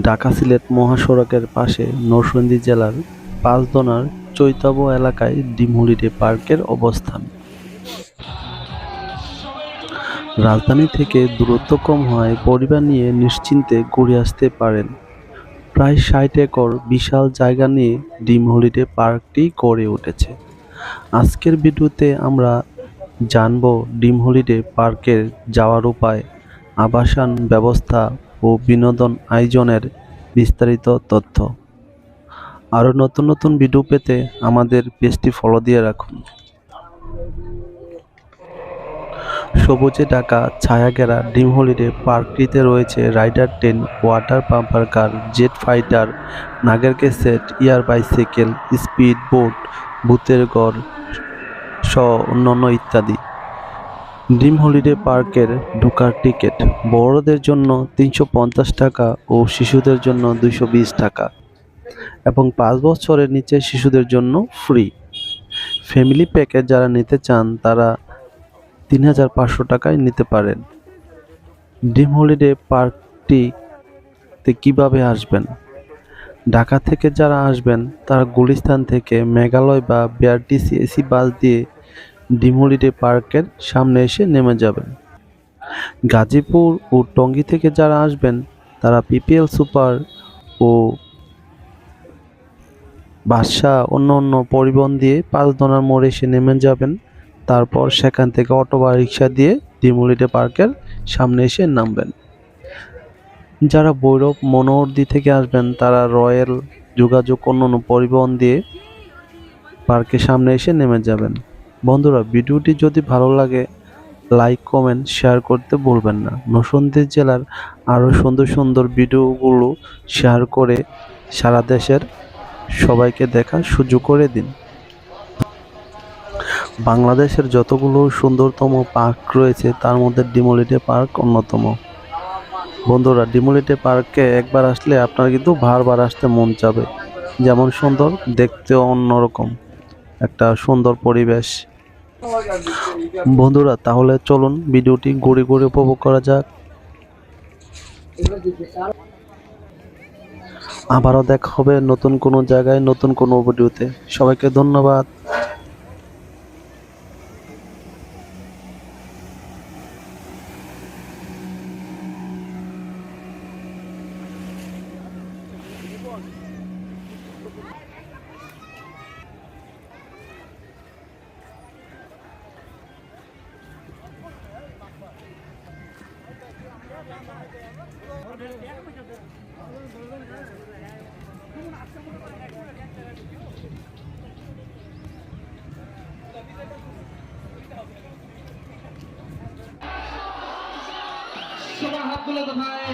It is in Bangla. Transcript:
ঢাকা সিলেট মহাসড়কের পাশে নরসিংদী জেলার পাঁচদনার চৈতব এলাকায় ডিম হলিডে পার্কের অবস্থান। রাজধানী থেকে দূরত্ব কম হওয়ায় পরিবার নিয়ে নিশ্চিন্তে ঘুরে আসতে পারেন। প্রায় ষাট একর বিশাল জায়গা নিয়ে ডিম হলিডে পার্কটি গড়ে উঠেছে। আজকের ভিডিওতে আমরা জানব ডিম হলিডে পার্কের যাওয়ার উপায়, আবাসন ব্যবস্থা ও বিনোদন আয়োজনের বিস্তারিত তথ্য। আরও নতুন নতুন ভিডিও পেতে আমাদের পেজটি ফলো দিয়ে রাখুন। সবুজে ঢাকা ছায়াঘেরা ডিম হলিডে পার্কটিতে রয়েছে rider train water bumper car, jet fighter নাগেরকে set air bicycle speed boat, ভূতের গড় সহ অন্যান্য ইত্যাদি। ড্রিম হলিডে পার্কের ঢোকার টিকিট। বড়দের জন্য তিনশো পঞ্চাশ টাকা ও শিশুদের জন্য দুইশো বিশ টাকা এবং পাঁচ বছরের নিচে শিশুদের জন্য ফ্রি। ফ্যামিলি প্যাকেজ যারা নিতে চান, তারা তিন হাজার পাঁচশো টাকায় নিতে পারেন। ড্রিম হলিডে পার্কটিতে কীভাবে আসবেন? ঢাকা থেকে যারা আসবেন, তারা গুলিস্তান থেকে মেঘালয় বা বিআরটিসি এসি বাস দিয়ে ডিম হলিডে পার্কের সামনে এসে নেমে যাবেন। গাজীপুর ও টঙ্গী থেকে যারা আসবেন, তারা পিপিএল সুপার ও বাদশা অন্য অন্য পরিবহন দিয়ে পাঁচদনার মোড়ে এসে নেমে যাবেন। তারপর সেখান থেকে অটো বা রিক্সা দিয়ে ডিম হলিডে পার্কের সামনে এসে নামবেন। যারা ভৈরব মনোহরদি থেকে আসবেন, তারা রয়্যাল যোগাযোগ অন্য অন্য পরিবহন দিয়ে পার্কের সামনে এসে নেমে যাবেন। বন্ধুরা, ভিডিওটি যদি ভালো লাগে, লাইক, কমেন্ট, শেয়ার করতে ভুলবেন না। নরসিংদী জেলার আরও সুন্দর সুন্দর ভিডিওগুলো শেয়ার করে সারা দেশের সবাইকে দেখার সুযোগ করে দিন। বাংলাদেশের যতগুলো সুন্দরতম পার্ক রয়েছে, তার মধ্যে ডিমোলিটে পার্ক অন্যতম। বন্ধুরা, ডিমোলিটে পার্কে একবার আসলে আপনার কিন্তু বারবার আসতে মন যাবে যেমন সুন্দর, দেখতেও অন্যরকম। একটা সুন্দর পরিবেশ। বন্ধুরা, তাহলে চলুন ভিডিওটি ঘুরে ঘুরে উপভোগ করা যাক। আবারও দেখা হবে নতুন কোনো জায়গায়, নতুন কোনো ভিডিওতে। সবাইকে ধন্যবাদ। সবার হাত তুলে তো ভাই।